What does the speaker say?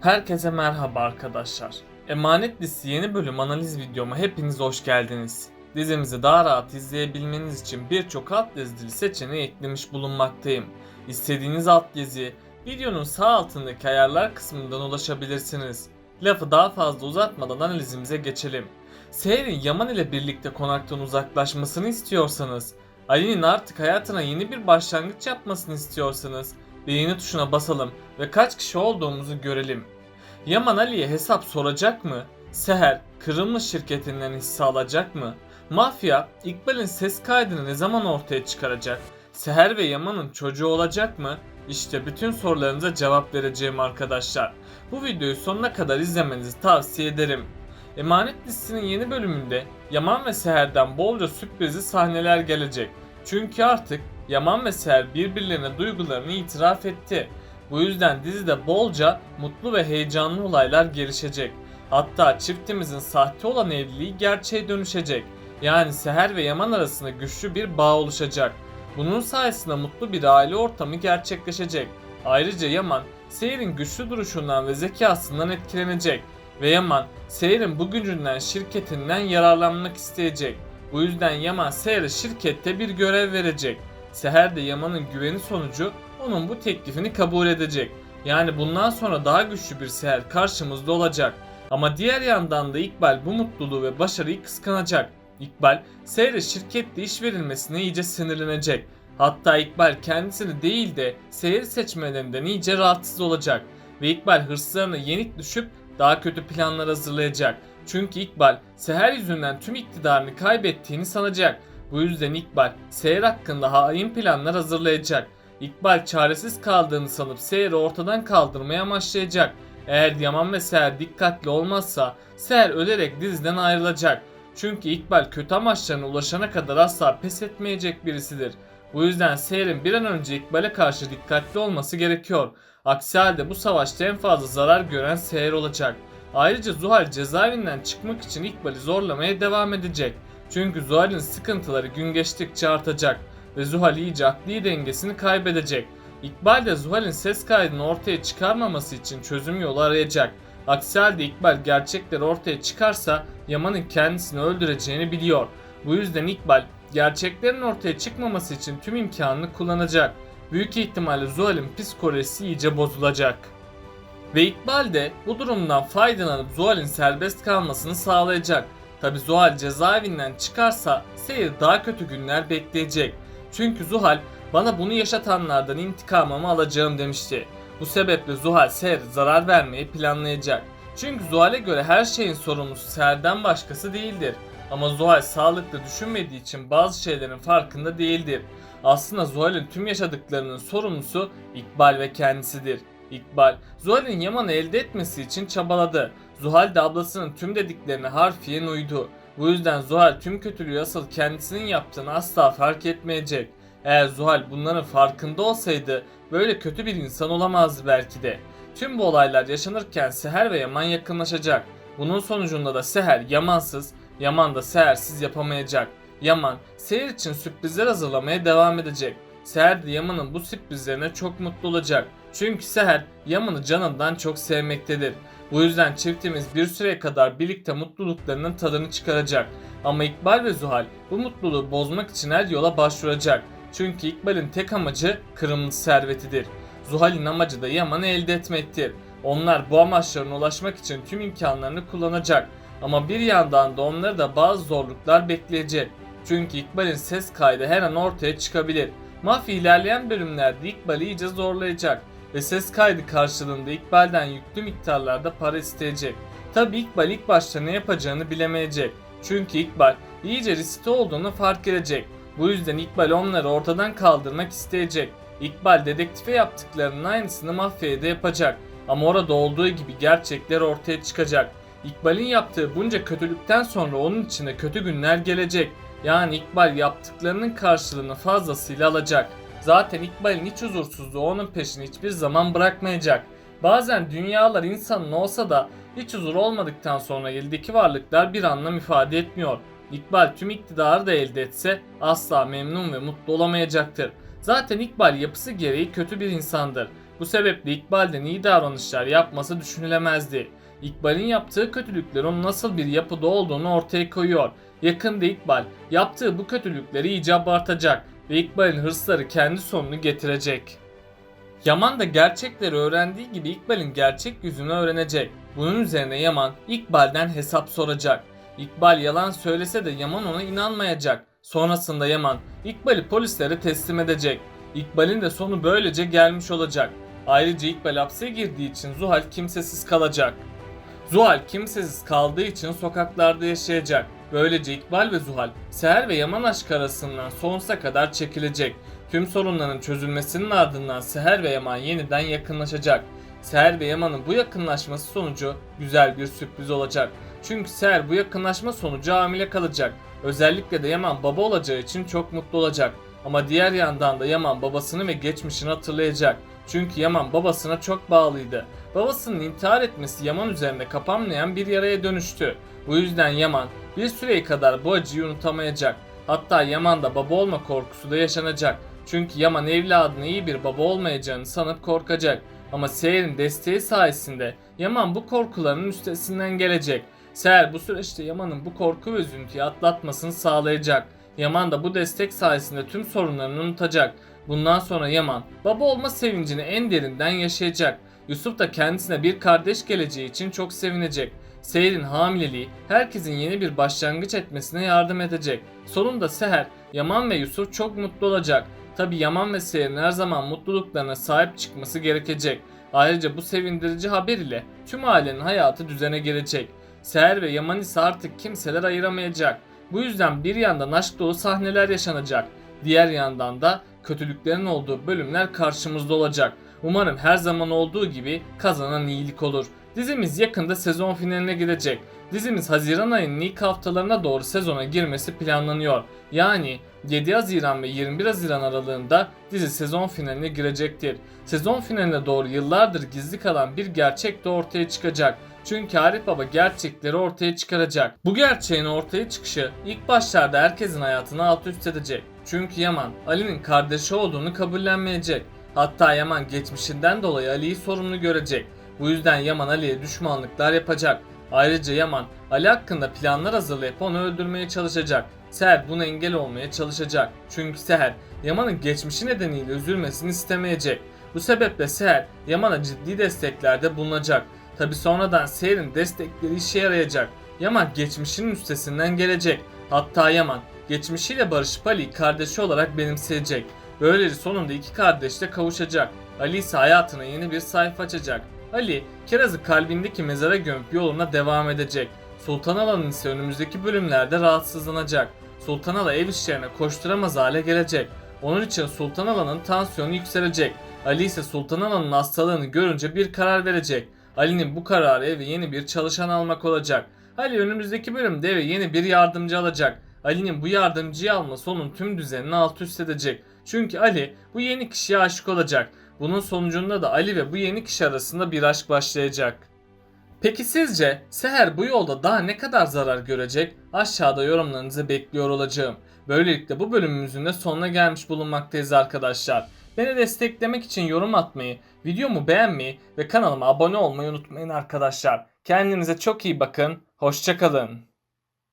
Herkese merhaba arkadaşlar. Emanet Listesi yeni bölüm analiz videoma hepiniz hoş geldiniz. Dizimizi daha rahat izleyebilmeniz için birçok alt yazılı seçeneği eklemiş bulunmaktayım. İstediğiniz alt yazı videonun sağ altındaki ayarlar kısmından ulaşabilirsiniz. Lafı daha fazla uzatmadan analizimize geçelim. Seher'in Yaman ile birlikte konaktan uzaklaşmasını istiyorsanız, Ali'nin artık hayatına yeni bir başlangıç yapmasını istiyorsanız beğeni tuşuna basalım ve kaç kişi olduğumuzu görelim. Yaman Ali'ye hesap soracak mı? Seher, Kırımlı şirketinden hisse alacak mı? Mafya, İkbal'in ses kaydını ne zaman ortaya çıkaracak? Seher ve Yaman'ın çocuğu olacak mı? İşte bütün sorularınıza cevap vereceğim arkadaşlar. Bu videoyu sonuna kadar izlemenizi tavsiye ederim. Emanet dizisinin yeni bölümünde Yaman ve Seher'den bolca sürprizli sahneler gelecek. Çünkü artık Yaman ve Seher birbirlerine duygularını itiraf etti. Bu yüzden dizide bolca mutlu ve heyecanlı olaylar gelişecek. Hatta çiftimizin sahte olan evliliği gerçeğe dönüşecek. Yani Seher ve Yaman arasında güçlü bir bağ oluşacak. Bunun sayesinde mutlu bir aile ortamı gerçekleşecek. Ayrıca Yaman, Seher'in güçlü duruşundan ve zekasından etkilenecek. Ve Yaman, Seher'in bu gücünden şirketinden yararlanmak isteyecek. Bu yüzden Yaman Seher'e şirkette bir görev verecek. Seher de Yaman'ın güveni sonucu onun bu teklifini kabul edecek. Yani bundan sonra daha güçlü bir Seher karşımızda olacak. Ama diğer yandan da İkbal bu mutluluğu ve başarıyı kıskanacak. İkbal, Seher'e şirkette iş verilmesine iyice sinirlenecek. Hatta İkbal kendisini değil de Seher'i seçmelerinden iyice rahatsız olacak. Ve İkbal hırslarına yenik düşüp daha kötü planlar hazırlayacak. Çünkü İkbal, Seher yüzünden tüm iktidarını kaybettiğini sanacak. Bu yüzden İkbal, Seher hakkında hain planlar hazırlayacak. İkbal çaresiz kaldığını sanıp Seher'i ortadan kaldırmaya amaçlayacak. Eğer Yaman ve Seher dikkatli olmazsa Seher ölerek diziden ayrılacak. Çünkü İkbal kötü amaçlarına ulaşana kadar asla pes etmeyecek birisidir. Bu yüzden Seher'in bir an önce İkbal'e karşı dikkatli olması gerekiyor. Aksi halde bu savaşta en fazla zarar gören Seher olacak. Ayrıca Zuhal cezaevinden çıkmak için İkbal'i zorlamaya devam edecek. Çünkü Zuhal'in sıkıntıları gün geçtikçe artacak ve Zuhal iyice akli dengesini kaybedecek. İkbal de Zuhal'in ses kaydını ortaya çıkarmaması için çözüm yolu arayacak. Aksi halde İkbal gerçekleri ortaya çıkarsa Yaman'ın kendisini öldüreceğini biliyor. Bu yüzden İkbal gerçeklerin ortaya çıkmaması için tüm imkanını kullanacak. Büyük ihtimalle Zuhal'in psikolojisi iyice bozulacak. Ve İkbal de bu durumdan faydalanıp Zuhal'in serbest kalmasını sağlayacak. Tabi Zuhal cezaevinden çıkarsa Seyir daha kötü günler bekleyecek. Çünkü Zuhal bana bunu yaşatanlardan intikamımı alacağım demişti. Bu sebeple Zuhal Seher'e zarar vermeyi planlayacak. Çünkü Zuhal'e göre her şeyin sorumlusu Seher'den başkası değildir. Ama Zuhal sağlıklı düşünmediği için bazı şeylerin farkında değildir. Aslında Zuhal'in tüm yaşadıklarının sorumlusu İkbal ve kendisidir. İkbal, Zuhal'in Yaman'ı elde etmesi için çabaladı. Zuhal de ablasının tüm dediklerine harfiyen uydu. Bu yüzden Zuhal tüm kötülüğü asıl kendisinin yaptığını asla fark etmeyecek. Eğer Zuhal bunların farkında olsaydı böyle kötü bir insan olamazdı belki de. Tüm bu olaylar yaşanırken Seher ve Yaman yakınlaşacak. Bunun sonucunda da Seher Yamansız, Yaman da Sehersiz yapamayacak. Yaman, Seher için sürprizler hazırlamaya devam edecek. Seher Yaman'ın bu sürprizlerine çok mutlu olacak. Çünkü Seher Yaman'ı canından çok sevmektedir. Bu yüzden çiftimiz bir süreye kadar birlikte mutluluklarının tadını çıkaracak. Ama İkbal ve Zuhal bu mutluluğu bozmak için her yola başvuracak. Çünkü İkbal'in tek amacı kırmızı servetidir. Zuhal'in amacı da Yaman'ı elde etmektir. Onlar bu amaçlarına ulaşmak için tüm imkanlarını kullanacak. Ama bir yandan da onları da bazı zorluklar bekleyecek. Çünkü İkbal'in ses kaydı her an ortaya çıkabilir. Mafya ilerleyen bölümlerde İkbal'i iyice zorlayacak ve ses kaydı karşılığında İkbal'den yüklü miktarlarda para isteyecek. Tabi İkbal ilk başta ne yapacağını bilemeyecek. Çünkü İkbal iyice riskli olduğunu fark edecek. Bu yüzden İkbal onları ortadan kaldırmak isteyecek. İkbal dedektife yaptıklarının aynısını mafyaya da yapacak. Ama orada olduğu gibi gerçekler ortaya çıkacak. İkbal'in yaptığı bunca kötülükten sonra onun içine kötü günler gelecek. Yani İkbal yaptıklarının karşılığını fazlasıyla alacak. Zaten İkbal'in iç huzursuzluğu onun peşini hiçbir zaman bırakmayacak. Bazen dünyalar insanın olsa da hiç huzur olmadıktan sonra eldeki varlıklar bir anlam ifade etmiyor. İkbal tüm iktidarı da elde etse asla memnun ve mutlu olamayacaktır. Zaten İkbal yapısı gereği kötü bir insandır. Bu sebeple İkbal'den iyi davranışlar yapması düşünülemezdi. İkbal'in yaptığı kötülükler onun nasıl bir yapıda olduğunu ortaya koyuyor. Yakında İkbal yaptığı bu kötülükleri iyice abartacak ve İkbal'in hırsları kendi sonunu getirecek. Yaman da gerçekleri öğrendiği gibi İkbal'in gerçek yüzünü öğrenecek. Bunun üzerine Yaman İkbal'den hesap soracak. İkbal yalan söylese de Yaman ona inanmayacak. Sonrasında Yaman İkbal'i polislere teslim edecek. İkbal'in de sonu böylece gelmiş olacak. Ayrıca İkbal hapse girdiği için Zuhal kimsesiz kalacak. Zuhal kimsesiz kaldığı için sokaklarda yaşayacak. Böylece İkbal ve Zuhal, Seher ve Yaman aşk arasından sonsuza kadar çekilecek. Tüm sorunların çözülmesinin ardından Seher ve Yaman yeniden yakınlaşacak. Seher ve Yaman'ın bu yakınlaşması sonucu güzel bir sürpriz olacak. Çünkü Seher bu yakınlaşma sonucu hamile kalacak. Özellikle de Yaman baba olacağı için çok mutlu olacak. Ama diğer yandan da Yaman babasını ve geçmişini hatırlayacak. Çünkü Yaman babasına çok bağlıydı. Babasının intihar etmesi Yaman üzerinde kapanmayan bir yaraya dönüştü. Bu yüzden Yaman bir süreye kadar bu acıyı unutamayacak. Hatta Yaman'da baba olma korkusu da yaşanacak. Çünkü Yaman evladına iyi bir baba olmayacağını sanıp korkacak. Ama Seher'in desteği sayesinde Yaman bu korkuların üstesinden gelecek. Seher bu süreçte Yaman'ın bu korku ve üzüntüyü atlatmasını sağlayacak. Yaman da bu destek sayesinde tüm sorunlarını unutacak. Bundan sonra Yaman baba olma sevincini en derinden yaşayacak. Yusuf da kendisine bir kardeş geleceği için çok sevinecek. Seher'in hamileliği herkesin yeni bir başlangıç etmesine yardım edecek. Sonunda Seher, Yaman ve Yusuf çok mutlu olacak. Tabi Yaman ve Seher'in her zaman mutluluklarına sahip çıkması gerekecek. Ayrıca bu sevindirici haber ile tüm ailenin hayatı düzene girecek. Seher ve Yaman ise artık kimseler ayıramayacak. Bu yüzden bir yandan aşk dolu sahneler yaşanacak. Diğer yandan da kötülüklerin olduğu bölümler karşımızda olacak. Umarım her zaman olduğu gibi kazanan iyilik olur. Dizimiz yakında sezon finaline gidecek. Dizimiz Haziran ayının ilk haftalarına doğru sezona girmesi planlanıyor. Yani 7 Haziran ve 21 Haziran aralığında dizi sezon finaline girecektir. Sezon finaline doğru yıllardır gizli kalan bir gerçek de ortaya çıkacak. Çünkü Arif Baba gerçekleri ortaya çıkaracak. Bu gerçeğin ortaya çıkışı ilk başlarda herkesin hayatını alt üst edecek. Çünkü Yaman Ali'nin kardeşi olduğunu kabullenmeyecek. Hatta Yaman geçmişinden dolayı Ali'yi sorumlu görecek. Bu yüzden Yaman Ali'ye düşmanlıklar yapacak. Ayrıca Yaman Ali hakkında planlar hazırlayıp onu öldürmeye çalışacak. Seher buna engel olmaya çalışacak. Çünkü Seher Yaman'ın geçmişi nedeniyle üzülmesini istemeyecek. Bu sebeple Seher Yaman'a ciddi desteklerde bulunacak. Tabi sonradan Seher'in destekleri işe yarayacak. Yaman geçmişinin üstesinden gelecek. Hatta Yaman geçmişiyle barışıp Ali'yi kardeşi olarak benimseyecek. Böylece sonunda iki kardeş de kavuşacak. Ali ise hayatına yeni bir sayfa açacak. Ali, Kiraz'ı kalbindeki mezara gömüp yoluna devam edecek. Sultan Ala'nın ise önümüzdeki bölümlerde rahatsızlanacak. Sultan Ala ev işlerine koşturamaz hale gelecek. Onun için Sultan Ala'nın tansiyonu yükselecek. Ali ise Sultan Ala'nın hastalığını görünce bir karar verecek. Ali'nin bu kararı eve yeni bir çalışan almak olacak. Ali önümüzdeki bölümde eve yeni bir yardımcı alacak. Ali'nin bu yardımcıyı alması onun tüm düzenini alt üst edecek. Çünkü Ali bu yeni kişiye aşık olacak. Bunun sonucunda da Ali ve bu yeni kişi arasında bir aşk başlayacak. Peki sizce Seher bu yolda daha ne kadar zarar görecek? Aşağıda yorumlarınızı bekliyor olacağım. Böylelikle bu bölümümüzün de sonuna gelmiş bulunmaktayız arkadaşlar. Beni desteklemek için yorum atmayı, videomu beğenmeyi ve kanalıma abone olmayı unutmayın arkadaşlar. Kendinize çok iyi bakın, hoşçakalın.